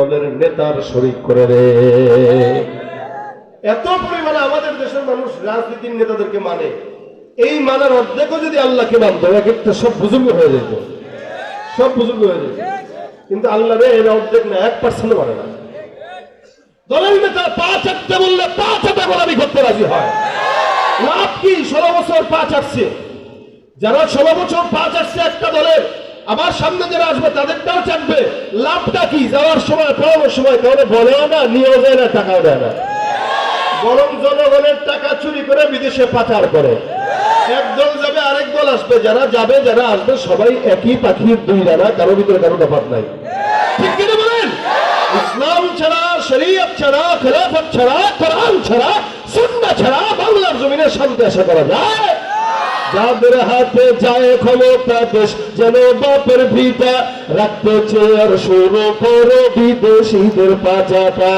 দলের নেতার শরিক করে রে এত পরিমাণে আমাদের দেশের মানুষ রাজনীতির নেতাদেরকে মানে। এই মানার অর্ধেকও যদি আল্লাহকে মানতো এক একটা সব বুজুর্গ হয়ে যেত। সব বুজুর্গ হয়ে যেত। কিন্তু আল্লাহ রে, এর অর্ধেক না, এক পার্সেন্ট মানে না। দলের নেতা পা চারটে বললে পা চারটা গোলামি করতে রাজি হয়। লাভ কি? ষোলো বছর পা চাটছে যারা ষোলো বছর পা চাটছে একটা দলের আবার সামনে যারা আসবে, তাদেরটাও চাটবে লাভটা কি? যাওয়ার সময় পড়ানোর সময় কাউকে বলেও না, নিয়েও যায় না, টাকাও দেয় না। বরং জনগণের টাকা চুরি করে বিদেশে পাচার করে। এক দল যাবে, আরেক দল আসবে। যারা যাবে, যারা আসবে, সবাই একই পাখির দুই ডানা, কারও ভিতরে কারও তফাৎ নাই। ঠিক কিনা বলেন? ইসলাম ছাড়া, শরীয়ত ছাড়া, খেলাফত ছাড়া, কোরআন ছাড়া, সুন্নাহ ছাড়া, বাংলার জমিনে শান্তি আশা করা যায়। যাদের হাতে যায় ক্ষমতা দেশ যেন বাপের ভিতা রাখতে চেয়ার শুরু করো বিদেশিদের পাচাটা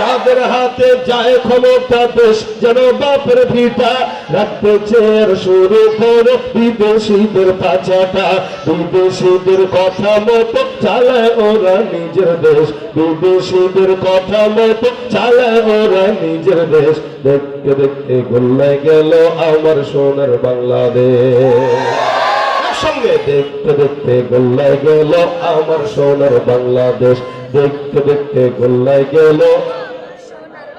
যাদের হাতে যায় ক্ষমতা দেশ, যেন বাপের ভিটা রাখতে চেয়ার শুরু করো। বিদেশিদের পাচাটা, বিদেশিদের কথা মতো চালায় ওরা নিজের দেশ। বিদেশিদের কথা মতো চালায় ওরা নিজের দেশ। দেখতে দেখতে গোল্লায় গেল আমার সোনার বাংলাদেশ। একসঙ্গে দেখতে দেখতে গোল্লায় গেল আমার সোনার বাংলাদেশ। দেখতে দেখতে গোল্লায় গেল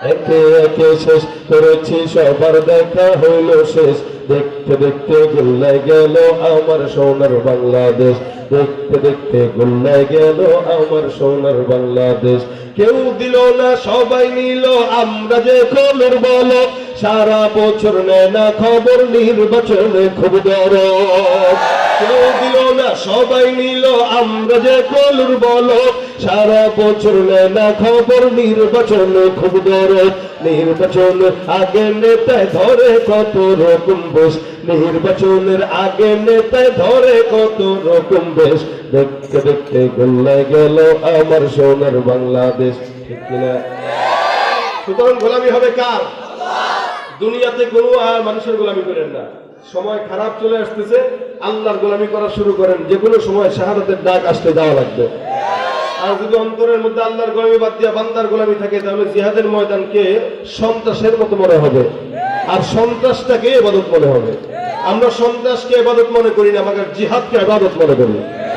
একে একে শেষ করেছি, সবার দেখা হইল শেষ। দেখতে দেখতে গোল্লায় গেল আমার সোনার বাংলাদেশ। দেখতে দেখতে গোল্লায় গেল আমার সোনার বাংলাদেশ। কেউ দিল না, সবাই নিল, আমরা যে কলর বল। সারা বছর নেয় না খবর, নির্বাচনে খুব দরদ। কেউ দিল না, সবাই নিল, আমরা যে কলুর বল। সারা বছর না খবর, নির্বাচনে খুব দরদ নির্বাচন আগে নেতায় ধরে কত রকম বেশ। নির্বাচনের আগে নেতায় ধরে কত রকম বেশ। দেখতে দেখতে গোল্লায় গেল আমার সোনার বাংলাদেশ, ঠিক কিনা? সুতরাং গোলামি হবে কার? দুনিয়াতে কোনো আর মানুষের গোলামি করেন না। সময় খারাপ চলে আসতেছে, আল্লাহর গোলামি করা শুরু করেন। যে কোনো সময় শাহাদাতের ডাক আসতে যাওয়া লাগবে। আর যদি অন্তরের মধ্যে আল্লাহর গোলামি বাদ দিয়া বান্দার গোলামি থাকে, তাহলে জিহাদের ময়দানকে সন্ত্রাসের মতো মনে হবে। আর সন্ত্রাসটাকে এবাদত মনে হবে। আমরা সন্ত্রাসকে এবাদত মনে করি না আমাদের জিহাদকে এবাদত মনে করি।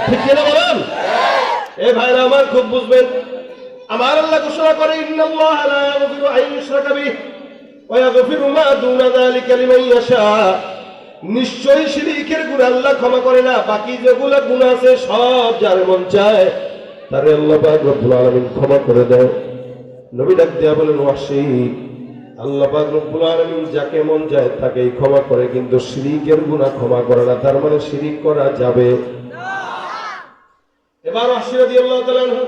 ঠিক কিনা বলেন? এ ভাইরা আমার খুব বুঝবেন। আমার আল্লাহ ঘোষণা করে, ইন্নাল্লাহ নিশ্চয়ই শিরিকের গুনাহ আল্লাহ ক্ষমা করে না, বাকি যেগুলো গুনাহ আছে সব যার মন চায় তারে আল্লাহ পাক রব্বুল আলামিন ক্ষমা করে দেয়। নবী ডাক দিয়া বলেন, ওয়াসি, আল্লাহ পাক রব্বুল আলামিন যাকে মন চায় তাকেই ক্ষমা করে, কিন্তু শিরিকের গুনাহ ক্ষমা করে না, তার মানে শিরিক করা যাবে এবার ওয়াসি তাআলা আনহু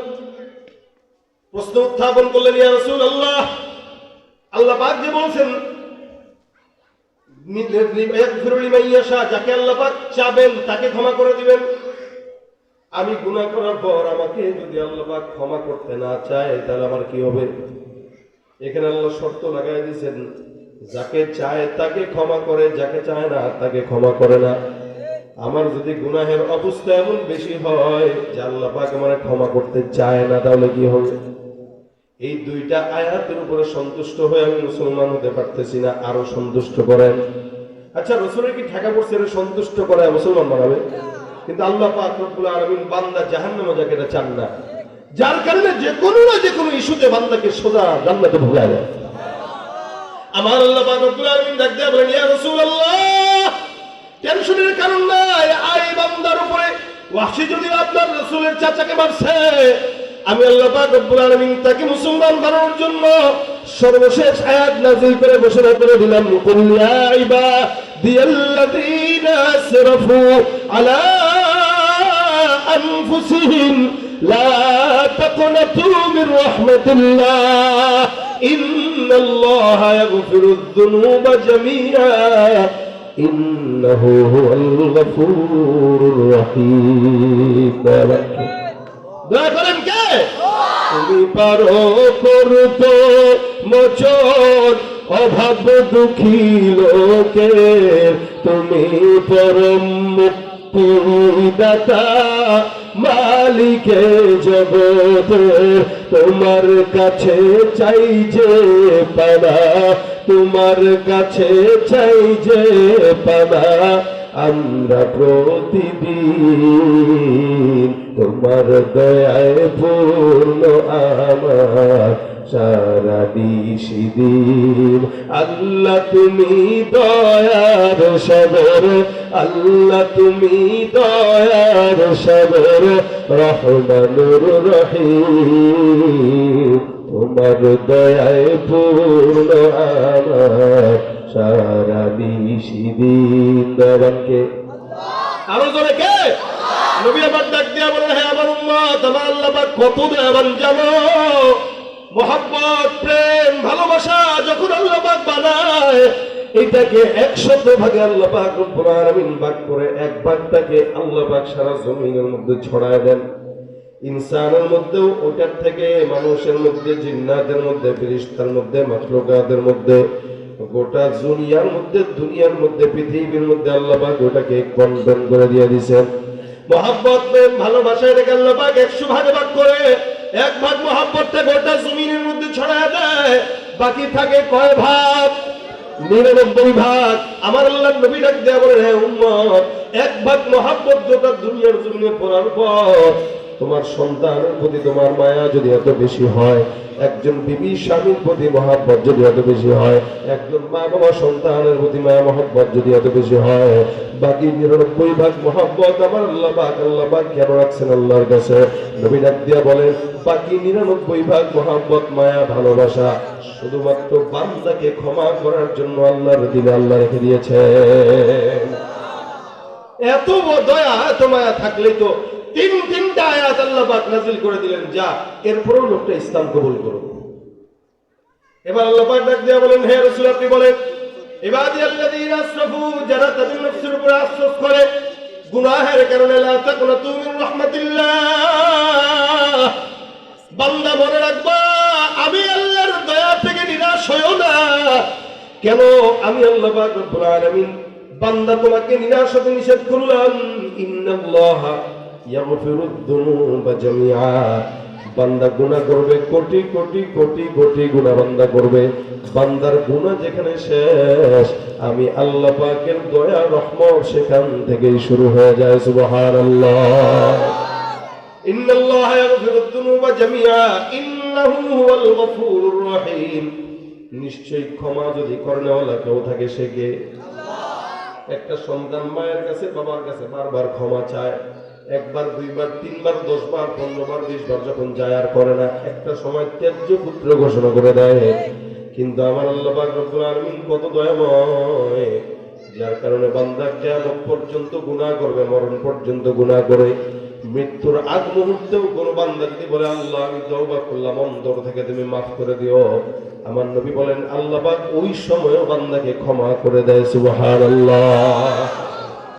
প্রশ্ন উত্থাপন করলেন, ইয়া রাসূল আল্লাহ আল্লাহ পাক যে বলছেন যাকে আল্লাহ পাক চাবেন তাকে ক্ষমা করে দিবেন। আমি গুনাহ করার পর আমাকে যদি আল্লাহ পাক ক্ষমা করতে না চায়, তাহলে আমার কি হবে? এখানে আল্লাহ শর্ত লাগাই দিয়েছেন, যাকে চায় তাকে ক্ষমা করে, যাকে চায় না তাকে ক্ষমা করে না। আমার যদি গুনাহের অবস্থা এমন বেশি হয় যে আল্লাহ পাক আমার ক্ষমা করতে চায় না, তাহলে কি হবে? এই দুইটা আয়াতের উপরে সন্তুষ্ট হয়ে আমি মুসলমান হতে পারতেছি না, আরও সন্তুষ্ট করেন। আচ্ছা রসুলের কি ঠেকা পড়ছে সন্তুষ্ট করায় মুসলমান বানাবে? কিন্তু আল্লাহ পাক রব্বুল বান্দা জাহান্নামে যাকে এটা চান না। যার কারণে যে কোনো না যে কোনো ইস্যুতে বান্দাকে সোজা জান্নাতে ভুলে দেয়। আমার আল্লাহ বলেন, ইয়া টেনশনের কারণ নাই আই বান্দার উপরে। যদি আপনার রাসূলের চাচাকে মারছে, আমি আল্লাহ পাক রব্বুল আলামিন তাকে মুসলমান বানানোর জন্য সর্বশেষ আয়াত নাযিল করে ঘোষণা করে দিলাম। কুল ইয়া আলা আনফুসিহিম লা তাকনাতু মির রাহমাতিল্লাহ ইন্নাল্লাহা ইয়াগফিরুয যুনুবা জামিআ ইন্নাহু হুয়াল গফুরুর রহিম দয়া করেন কে? তুমি পারো করতো মোচন, অভাব দুঃখী লোকের। তুমি পরম মুক্তিদাতা মালিকে জগতের, তোমার কাছে চাই যে পানা, তোমার কাছে চাই যে পানা, আমরা প্রতিদিন তোমার দয়ায় পূর্ণ আমার দিন। আল্লাহ তুমি দয়ার সবর আল্লাহ তুমি দয়ার সবর রহমানুর রহিম। তোমার দয়ায় পূর্ণ আমার সারা দিন। দয়াবানকে আরও জোরে কে? নবী আবার ডাক দিয়া বলেন হ্যাঁ আমার উম্মত, আমার আল্লাহ কত দয়াবান জানো? মহাব্বত, প্রেম, ভালোবাসা যখন আল্লাপাক বানায়, এটাকে একশত ভাগে আল্লাহ পাক ভাগ করে এক ভাগটাকে আল্লাহ পাক সারা জমিনের মধ্যে ছড়ায় দেন। ইনসানের মধ্যেও ওটার থেকে মানুষের মধ্যে, জিন্নাতের মধ্যে, ফেরেশতার মধ্যে, মাখলুকাতের মধ্যে, গোটা দুনিয়ার মধ্যে দুনিয়ার মধ্যে, পৃথিবীর মধ্যে আল্লাহ পাক ওটাকে বন্টন করে দিয়ে দিয়েছেন। মহাব্বত, প্রেম, ভালোবাসা, এটাকে আল্লাহ পাক একশো ভাগে ভাগ করে এক ভাগ মহাব্বতটা গোটা জমিনের মধ্যে ছড়ায় দেয়। বাকি থাকে কয় ভাগ? নিরানব্বই ভাগ। আমার আল্লাহ নবী ডাক দেয়া বলে হ্যাঁ উম্মত, এক ভাগ মহাব্বত গোটা দুনিয়ার জমিনে পড়ার পর তোমার সন্তানের প্রতি তোমার মায়া যদি এত বেশি হয়, একজন বিবি স্বামীর প্রতি মহাব্বত যদি এত বেশি হয়, একজন মা বাবা সন্তানের প্রতি মায়া, মহব্বত যদি এত বেশি হয়, বাকি নিরানব্বই ভাগ মহাব্বত আমার আল্লাহ পাক, আল্লাহ কেন রাখছেন আল্লাহর কাছে? নবী ডাক দিয়া বলেন, বাকি নিরানব্বই ভাগ মহাব্বত, মায়া, ভালোবাসা শুধুমাত্র বান্দাকে ক্ষমা করার জন্য আল্লাহর দিলে আল্লাহ রেখে দিয়েছে এত দয়া, এত মায়া থাকলেই তো তিন তিনটা আয়াত আল্লাহ পাক নাজিল করে দিলেন, যা এরপরেও লোকটা ইসলাম কবুল করো এবার আল্লাহ পাক ডাক দিয়া বলেন, হে রাসূল, আপনি বলেন, ইবাদি আল্লাযীনা আসরাফু, যারা তাদের নফসের উপর আশ্রয় করে, গুনাহের কারণে লা তাকনাতু মিন রাহমাতিল্লাহ। বান্দা মনে রাখবা, আমি আল্লাহর দয়া থেকে নিরাশ হইও না। কেন? আমি আল্লাহ পাক রব্বুল আলামিন, বান্দা তোমাকে নিরাশ হতে নিষেধ করলাম। ইন্নাল্লাহা বান্দা গুণা করবে কোটি কোটি কোটি কোটি গুণা বান্দা করবে। বান্দার গুণা যেখানে শেষ আমি আল্লাহ পাকের দয়া রহমত সেখান থেকেই শুরু হয়ে যায় সুবহান ইন্নাল্লাহ ইয়াগফিরুদ যুনুবা জামিআ ইন্নাহু হুয়াল গফুরুর রহিম। নিশ্চয়ই ক্ষমা যদি করণেওয়ালা কেউ থাকে সে কে? একটা সন্তান মায়ের কাছে বাবার কাছে বারবার ক্ষমা চায়। একবার, দুইবার, তিনবার, দশবার, পনেরোবার, বিশবার যখন যায় আর করে না, একটা সময় ত্যায্য পুত্র ঘোষণা করে দেয়। কিন্তু আমার আল্লাহ রব্বুল আলামিন কত দয়াময়, যার কারণে বান্দা কিয়ামত পর্যন্ত গুনাহ করবে, মরণ পর্যন্ত গুনাহ করে, মৃত্যুর আগ মুহূর্তেও কোনো বান্দা যদি বলে, আল্লাহ, আমি তওবা করলাম, অন্তর থেকে তুমি মাফ করে দিও। আমার নবী বলেন, আল্লাহ ওই সময়ও বান্দাকে ক্ষমা করে দেয়, সুবহানাল্লাহ।